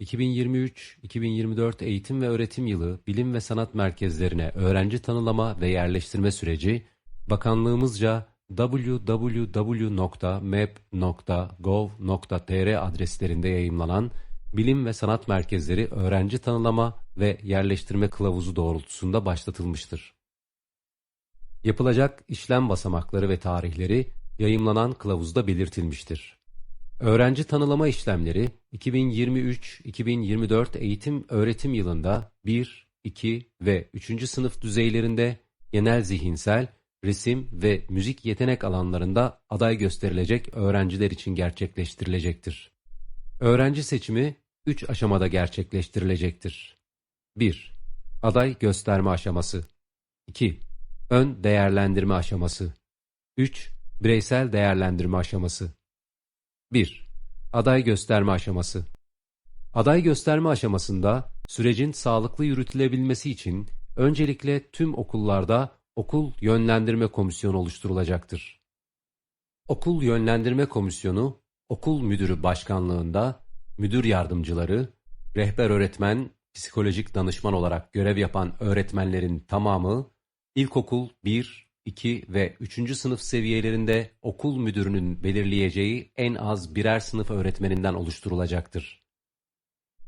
2023-2024 eğitim ve öğretim yılı bilim ve sanat merkezlerine öğrenci tanılama ve yerleştirme süreci bakanlığımızca www.map.gov.tr adreslerinde yayımlanan Bilim ve Sanat Merkezleri Öğrenci Tanılama ve Yerleştirme Kılavuzu doğrultusunda başlatılmıştır. Yapılacak işlem basamakları ve tarihleri yayımlanan kılavuzda belirtilmiştir. Öğrenci tanılama işlemleri 2023-2024 eğitim öğretim yılında 1, 2 ve 3. sınıf düzeylerinde genel zihinsel, resim ve müzik yetenek alanlarında aday gösterilecek öğrenciler için gerçekleştirilecektir. Öğrenci seçimi 3 aşamada gerçekleştirilecektir. 1. Aday gösterme aşaması 2. Ön değerlendirme aşaması 3. Bireysel değerlendirme aşaması 1. Aday gösterme aşaması Aday gösterme aşamasında sürecin sağlıklı yürütülebilmesi için öncelikle tüm okullarda okul yönlendirme komisyonu oluşturulacaktır. Okul yönlendirme komisyonu okul müdürü başkanlığında müdür yardımcıları, rehber öğretmen, psikolojik danışman olarak görev yapan öğretmenlerin tamamı ilkokul 1, 2 ve 3. sınıf seviyelerinde okul müdürünün belirleyeceği en az birer sınıf öğretmeninden oluşturulacaktır.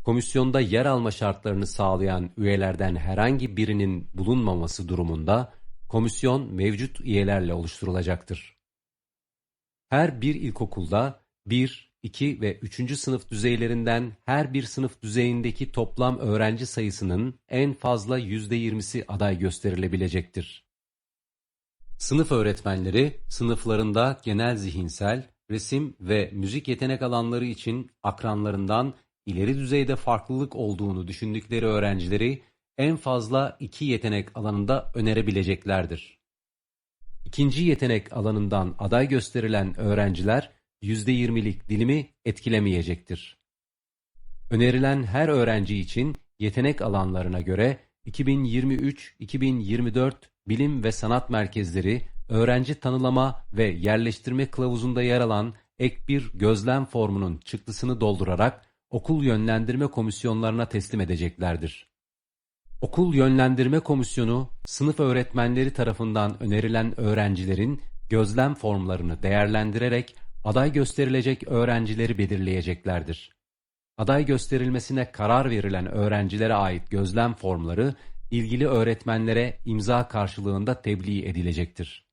Komisyonda yer alma şartlarını sağlayan üyelerden herhangi birinin bulunmaması durumunda komisyon mevcut üyelerle oluşturulacaktır. Her bir ilkokulda 1, 2 ve 3. sınıf düzeylerinden her bir sınıf düzeyindeki toplam öğrenci sayısının en fazla %20'si aday gösterilebilecektir. Sınıf öğretmenleri sınıflarında genel zihinsel, resim ve müzik yetenek alanları için akranlarından ileri düzeyde farklılık olduğunu düşündükleri öğrencileri en fazla iki yetenek alanında önerebileceklerdir. İkinci yetenek alanından aday gösterilen öğrenciler %20'lik dilimi etkilemeyecektir. Önerilen her öğrenci için yetenek alanlarına göre 2023-2024 Bilim ve Sanat Merkezleri öğrenci tanılama ve yerleştirme kılavuzunda yer alan ek bir gözlem formunun çıktısını doldurarak okul yönlendirme komisyonlarına teslim edeceklerdir. Okul Yönlendirme Komisyonu, sınıf öğretmenleri tarafından önerilen öğrencilerin gözlem formlarını değerlendirerek aday gösterilecek öğrencileri belirleyeceklerdir. Aday gösterilmesine karar verilen öğrencilere ait gözlem formları ilgili öğretmenlere imza karşılığında tebliğ edilecektir.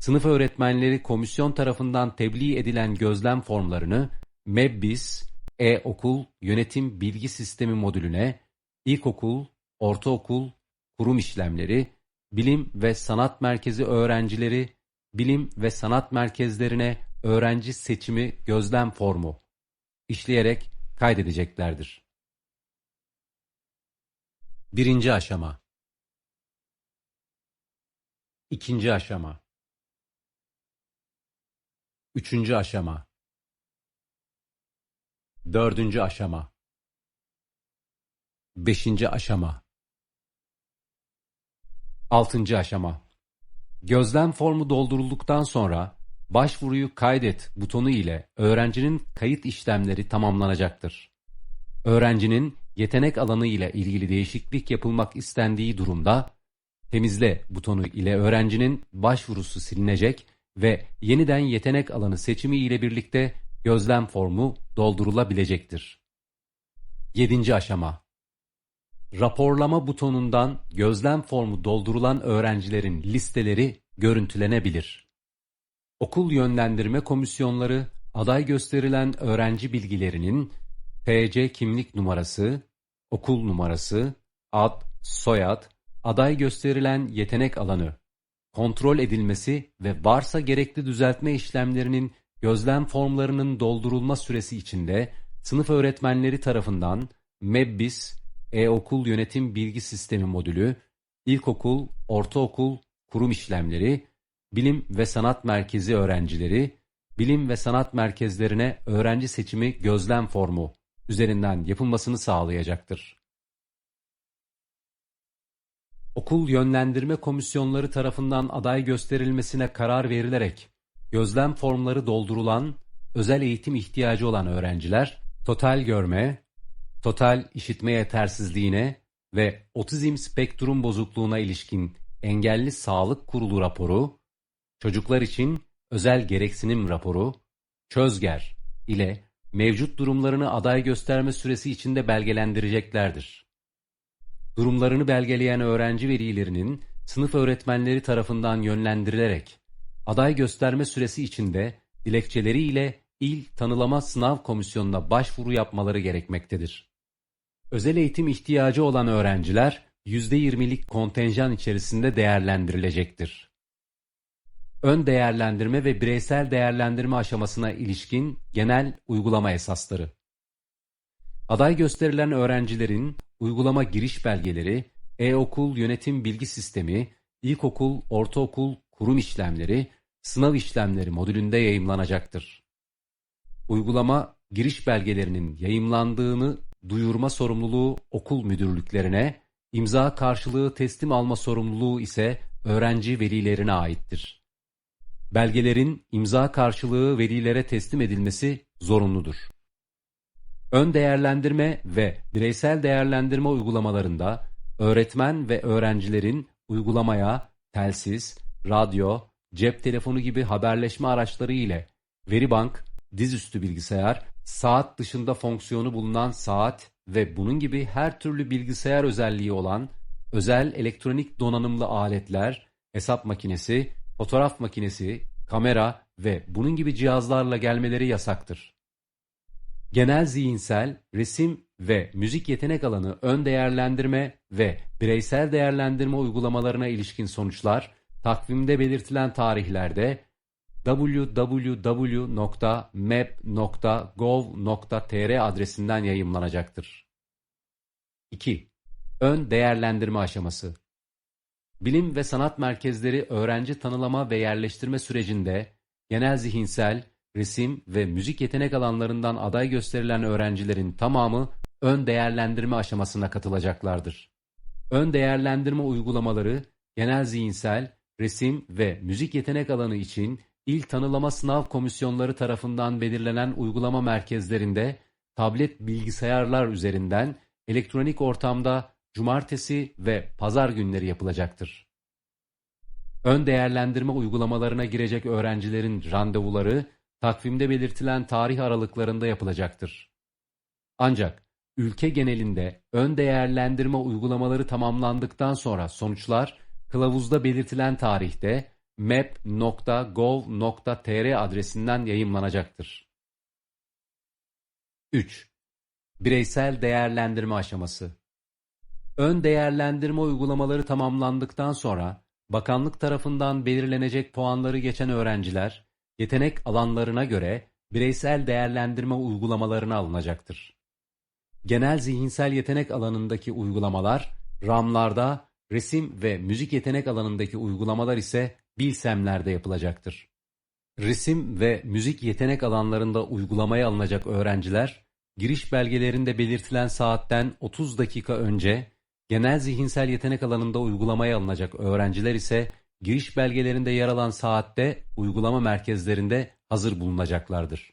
Sınıf öğretmenleri komisyon tarafından tebliğ edilen gözlem formlarını MEBBİS, E-Okul Yönetim Bilgi Sistemi modülüne, ilkokul, ortaokul, kurum işlemleri, bilim ve sanat merkezi öğrencileri, bilim ve sanat merkezlerine öğrenci seçimi gözlem formu işleyerek kaydedeceklerdir. Birinci aşama. İkinci aşama. Üçüncü aşama. Dördüncü aşama. Beşinci aşama. Altıncı aşama. Gözlem formu doldurulduktan sonra Başvuruyu kaydet butonu ile öğrencinin kayıt işlemleri tamamlanacaktır. Öğrencinin yetenek alanı ile ilgili değişiklik yapılmak istendiği durumda temizle butonu ile öğrencinin başvurusu silinecek ve yeniden yetenek alanı seçimi ile birlikte gözlem formu doldurulabilecektir. 7. aşama Raporlama butonundan gözlem formu doldurulan öğrencilerin listeleri görüntülenebilir. Okul yönlendirme komisyonları aday gösterilen öğrenci bilgilerinin TC kimlik numarası, okul numarası, ad, soyad, aday gösterilen yetenek alanı, kontrol edilmesi ve varsa gerekli düzeltme işlemlerinin gözlem formlarının doldurulma süresi içinde sınıf öğretmenleri tarafından MEBBİS, E-Okul Yönetim Bilgi Sistemi modülü, ilkokul, ortaokul, kurum işlemleri, Bilim ve Sanat Merkezi öğrencileri, bilim ve sanat merkezlerine öğrenci seçimi gözlem formu üzerinden yapılmasını sağlayacaktır. Okul yönlendirme komisyonları tarafından aday gösterilmesine karar verilerek gözlem formları doldurulan, özel eğitim ihtiyacı olan öğrenciler, total görme, total işitme yetersizliğine ve otizm spektrum bozukluğuna ilişkin engelli sağlık kurulu raporu, çocuklar için özel gereksinim raporu, çözger ile mevcut durumlarını aday gösterme süresi içinde belgelendireceklerdir. Durumlarını belgeleyen öğrenci velilerinin sınıf öğretmenleri tarafından yönlendirilerek aday gösterme süresi içinde dilekçeleri ile İl Tanılama Sınav Komisyonu'na başvuru yapmaları gerekmektedir. Özel eğitim ihtiyacı olan öğrenciler %20'lik kontenjan içerisinde değerlendirilecektir. Ön değerlendirme ve bireysel değerlendirme aşamasına ilişkin genel uygulama esasları. Aday gösterilen öğrencilerin uygulama giriş belgeleri, e-okul yönetim bilgi sistemi, ilkokul, ortaokul, kurum işlemleri, sınav işlemleri modülünde yayımlanacaktır. Uygulama giriş belgelerinin yayımlandığını duyurma sorumluluğu okul müdürlüklerine, imza karşılığı teslim alma sorumluluğu ise öğrenci velilerine aittir. Belgelerin imza karşılığı velilere teslim edilmesi zorunludur. Ön değerlendirme ve bireysel değerlendirme uygulamalarında öğretmen ve öğrencilerin uygulamaya telsiz, radyo, cep telefonu gibi haberleşme araçları ile veribank, dizüstü bilgisayar, saat dışında fonksiyonu bulunan saat ve bunun gibi her türlü bilgisayar özelliği olan özel elektronik donanımlı aletler, hesap makinesi, fotoğraf makinesi, kamera ve bunun gibi cihazlarla gelmeleri yasaktır. Genel zihinsel, resim ve müzik yetenek alanı ön değerlendirme ve bireysel değerlendirme uygulamalarına ilişkin sonuçlar takvimde belirtilen tarihlerde www.map.gov.tr adresinden yayımlanacaktır. 2. Ön değerlendirme aşaması Bilim ve sanat merkezleri öğrenci tanılama ve yerleştirme sürecinde genel zihinsel, resim ve müzik yetenek alanlarından aday gösterilen öğrencilerin tamamı ön değerlendirme aşamasına katılacaklardır. Ön değerlendirme uygulamaları genel zihinsel, resim ve müzik yetenek alanı için İl Tanılama Sınav Komisyonları tarafından belirlenen uygulama merkezlerinde tablet bilgisayarlar üzerinden elektronik ortamda cumartesi ve pazar günleri yapılacaktır. Ön değerlendirme uygulamalarına girecek öğrencilerin randevuları takvimde belirtilen tarih aralıklarında yapılacaktır. Ancak ülke genelinde ön değerlendirme uygulamaları tamamlandıktan sonra sonuçlar kılavuzda belirtilen tarihte map.gov.tr adresinden yayımlanacaktır. 3. Bireysel değerlendirme aşaması Ön değerlendirme uygulamaları tamamlandıktan sonra bakanlık tarafından belirlenecek puanları geçen öğrenciler yetenek alanlarına göre bireysel değerlendirme uygulamalarına alınacaktır. Genel zihinsel yetenek alanındaki uygulamalar RAM'larda, resim ve müzik yetenek alanındaki uygulamalar ise Bilsemler'de yapılacaktır. Resim ve müzik yetenek alanlarında uygulamaya alınacak öğrenciler, giriş belgelerinde belirtilen saatten 30 dakika önce, genel zihinsel yetenek alanında uygulamaya alınacak öğrenciler ise giriş belgelerinde yer alan saatte uygulama merkezlerinde hazır bulunacaklardır.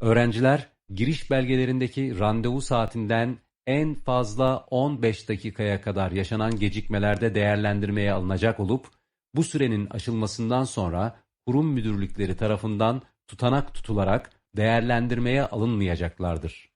Öğrenciler giriş belgelerindeki randevu saatinden en fazla 15 dakikaya kadar yaşanan gecikmelerde değerlendirmeye alınacak olup bu sürenin aşılmasından sonra kurum müdürlükleri tarafından tutanak tutularak değerlendirmeye alınmayacaklardır.